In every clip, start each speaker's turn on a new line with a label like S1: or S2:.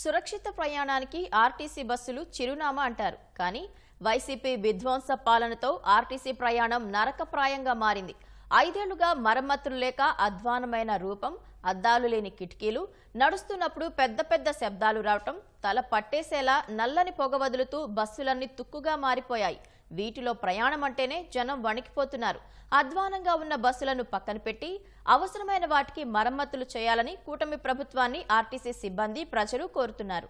S1: సురక్షిత ప్రయాణానికి ఆర్టీసీ బస్సులు చిరునామా అంటారు. కానీ వైసీపీ విధ్వంస పాలనతో ఆర్టీసీ ప్రయాణం నరకప్రాయంగా మారింది. ఐదేళ్ళుగా మరమ్మతులు లేక అధ్వానమైన రూపం అద్దాలు లేని కిటికీలు నడుస్తున్నప్పుడు పెద్ద పెద్ద శబ్దాలు రావటం తల పట్టేసేలా నల్లని పొగ వదులుతూ బస్సులన్నీ తుక్కుగా మారిపోయాయి. వీటిలో ప్రయాణం అంటేనే జనం వణికిపోతున్నారు. అధ్వానంగా ఉన్న బస్సులను పక్కన పెట్టి అవసరమైన వాటికి మరమ్మతులు చేయాలని కూటమి ప్రభుత్వాన్ని ఆర్టీసీ సిబ్బంది ప్రజలు కోరుతున్నారు.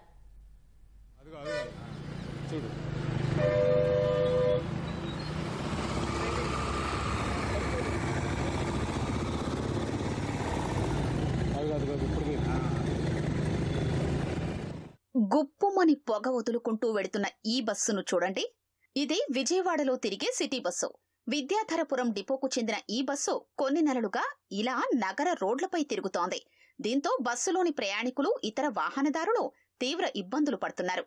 S2: గుప్పుమని పొగ వదులుకుంటూ వెడుతున్న ఈ బస్సును చూడండి. ఇది విజయవాడలో తిరిగే సిటీ బస్సు. విద్యాధరపురం డిపోకు చెందిన ఈ బస్సు కొన్ని నెలలుగా ఇలా నగర రోడ్లపై తిరుగుతోంది. దీంతో బస్సులోని ప్రయాణికులు ఇతర వాహనదారులు తీవ్ర ఇబ్బందులు పడుతున్నారు.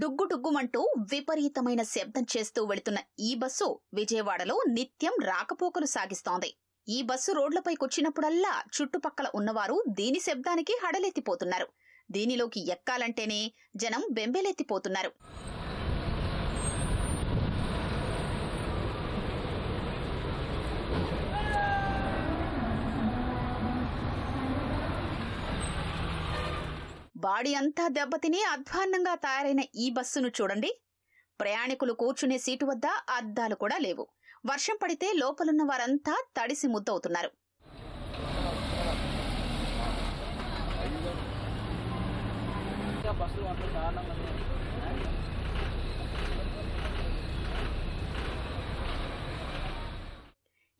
S2: డుగ్గుడుగ్గుమంటూ విపరీతమైన శబ్దం చేస్తూ వెళుతున్న ఈ బస్సు విజయవాడలో నిత్యం రాకపోకలు సాగిస్తోంది. ఈ బస్సు రోడ్లపైకొచ్చినప్పుడల్లా చుట్టుపక్కల ఉన్నవారు దీని శబ్దానికి హడలెత్తిపోతున్నారు. దీనిలోకి ఎక్కాలంటేనే జనం బెంబేలెత్తిపోతున్నారు. బాడీ అంతా దెబ్బతిని అధ్వాన్నంగా తయారైన ఈ బస్సును చూడండి. ప్రయాణికులు కూర్చునే సీటు వద్ద అద్దాలు కూడా లేవు. వర్షం పడితే లోపలున్న వారంతా తడిసి ముద్దవుతున్నారు.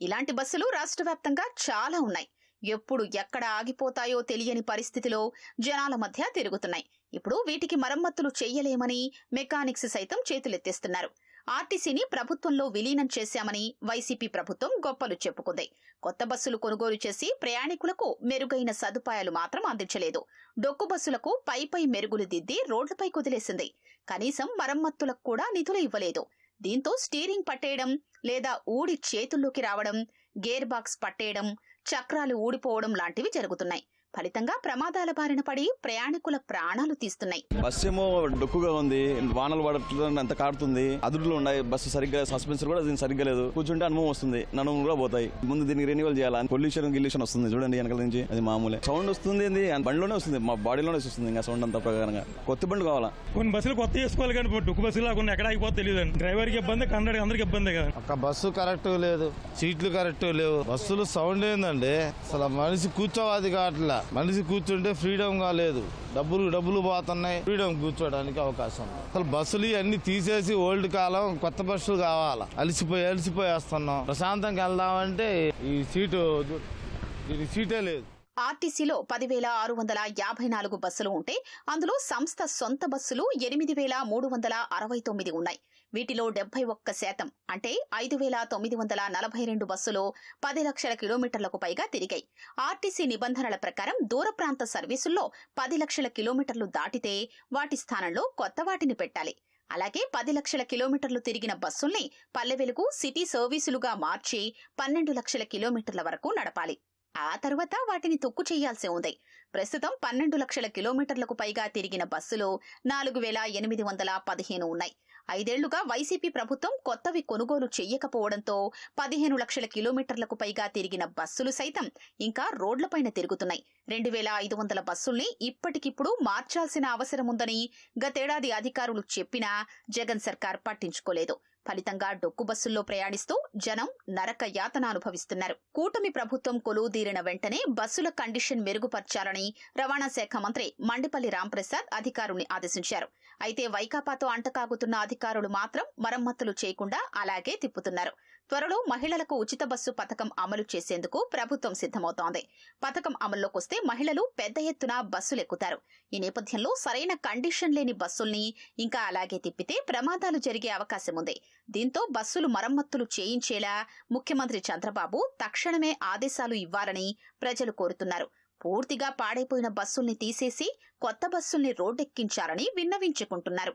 S2: ఇలాంటి బస్సులు రాష్ట్ర వ్యాప్తంగా చాలా ఉన్నాయి. ఎప్పుడు ఎక్కడ ఆగిపోతాయో తెలియని పరిస్థితిలో జనాల మధ్య తిరుగుతున్నాయి. ఇప్పుడు వీటికి మరమ్మతులు చేయలేమని మెకానిక్స్ సైతం చేతులెత్తేస్తున్నారు. ఆర్టీసీని ప్రభుత్వంలో విలీనం చేశామని వైసీపీ ప్రభుత్వం గొప్పలు చెప్పుకుంది. కొత్త బస్సులు కొనుగోలు చేసి ప్రయాణికులకు మెరుగైన సదుపాయాలు మాత్రం అందించలేదు. డొక్కు బస్సులకు పై పై మెరుగులు దిద్ది రోడ్లపై కుదిలేసింది. కనీసం మరమ్మతులకు కూడా నిధులు ఇవ్వలేదు. దీంతో స్టీరింగ్ పట్టేయడం లేదా ఊడి చేతుల్లోకి రావడం గేర్ బాక్స్ పట్టేయడం చక్రాలు ఊడిపోవడం లాంటివి జరుగుతున్నాయి. ఫలితంగా ప్రమాదాల బారిన పడి ప్రయాణికుల ప్రాణాలు తీస్తున్నాయి.
S3: బస్సు ఏమో డొక్కుగా ఉంది వానలు పడట్లేదు అంత కాడుతుంది అదుపులు ఉన్నాయి బస్సు సరిగ్గా సస్పెన్సర్ కూడా దీనికి సరిగ్గా లేదు. కూర్చుంటే అనుభవం వస్తుంది నడుము కూడా పోతాయి. ముందు దీనికి రెన్యువల్ చేయాలి? పొల్యూషన్ గిల్యూషన్ వస్తుంది చూడండి వెనకాల నుంచి అది మామూలే. సౌండ్ వస్తుంది ఏంది? బండిలోనే వస్తుంది మా బాడీలోనే వస్తుంది ఇంకా సౌండ్ అంతా ప్రకారంగా. కొత్త బండి కావాలా?
S4: కొన్ని బస్సులు కొత్త చేసుకోవాలి కానీ డుక్కు బస్సులు కొన్ని ఎక్కడ ఆగిపోతే తెలియదు అండి డ్రైవర్కి ఇబ్బంది కండక్టర్ అందరికి ఇబ్బంది కదా.
S5: ఒక బస్సు కరెక్ట్ లేదు సీట్లు కరెక్ట్ లేవు. బస్సులు సౌండ్ ఏందండి? అసలు మనిషి కూర్చోవాది కావట్లా. మనిషి కూర్చుంటే ఫ్రీడమ్ లేదు డబ్బులు డబ్బులు పోతున్నాయి. ఫ్రీడమ్ కూర్చోడానికి అవకాశం అసలు బస్సులు అన్ని తీసేసి ఓల్డ్ కాలం కొత్త బస్సులు కావాలా? అలసిపోయి అలసిపోయి వస్తున్నాం. ప్రశాంతంగా వెళ్దామంటే ఈ సీటు దీనికి సీటే లేదు.
S2: ఆర్టీసీలో పదివేల ఆరు వందల యాభై నాలుగు బస్సులు ఉంటే అందులో సంస్థ సొంత బస్సులు ఎనిమిది వేల మూడు వందల అరవై తొమ్మిది ఉన్నాయి. వీటిలో డెబ్బై ఒక్క శాతం అంటే ఐదు వేల తొమ్మిది వందల నలభై రెండు బస్సులు పది లక్షల కిలోమీటర్లకు పైగా తిరిగాయి. ఆర్టీసీ నిబంధనల ప్రకారం దూర ప్రాంత సర్వీసుల్లో పది లక్షల కిలోమీటర్లు దాటితే వాటి స్థానంలో కొత్త వాటిని పెట్టాలి. అలాగే పది లక్షల కిలోమీటర్లు తిరిగిన బస్సుల్ని పల్లె వెలుగు సిటీ సర్వీసులుగా మార్చి పన్నెండు లక్షల కిలోమీటర్ల వరకు నడపాలి. ఆ తర్వాత వాటిని తొక్కు చేయాల్సి ఉంది. ప్రస్తుతం పన్నెండు లక్షల కిలోమీటర్లకు పైగా తిరిగిన బస్సులు నాలుగు వేల ఎనిమిది వందల పదిహేను ఉన్నాయి. ఐదేళ్ళుగా వైసీపీ ప్రభుత్వం కొత్తవి కొనుగోలు చెయ్యకపోవడంతో పదిహేను లక్షల కిలోమీటర్లకు పైగా తిరిగిన బస్సులు సైతం ఇంకా రోడ్లపైన తిరుగుతున్నాయి. రెండు వేల ఐదు వందల బస్సుల్ని ఇప్పటికిప్పుడు మార్చాల్సిన అవసరం ఉందని గతేడాది అధికారులు చెప్పినా జగన్ సర్కార్ పట్టించుకోలేదు. ఫలితంగా డొక్కు బస్సుల్లో ప్రయాణిస్తూ జనం నరక యాతన అనుభవిస్తున్నారు. కూటమి ప్రభుత్వం కొలువుదీరిన వెంటనే బస్సుల కండిషన్ మెరుగుపర్చాలని రవాణా శాఖ మంత్రి మండిపల్లి రాంప్రసాద్ అధికారుల్ని ఆదేశించారు. అయితే వైకాపాతో అంటకాగుతున్న అధికారులు మాత్రం మరమ్మతులు చేయకుండా అలాగే తిప్పుతున్నారు. త్వరలో మహిళలకు ఉచిత బస్సు పథకం అమలు చేసేందుకు ప్రభుత్వం సిద్దమవుతోంది పథకం అమల్లోకొస్తే మహిళలు పెద్ద ఎత్తున బస్సులెక్కుతారు ఈ నేపథ్యంలో సరైన కండిషన్ లేని బస్సుల్ని ఇంకా అలాగే తిప్పితే ప్రమాదాలు జరిగే అవకాశం ఉంది. దీంతో బస్సులు మరమ్మతులు చేయించేలా ముఖ్యమంత్రి చంద్రబాబు తక్షణమే ఆదేశాలు ఇవ్వాలని ప్రజలు కోరుతున్నారు. పూర్తిగా పాడైపోయిన బస్సుల్ని తీసేసి కొత్త బస్సుల్ని రోడ్డెక్కించాలని విన్నవించుకుంటున్నారు.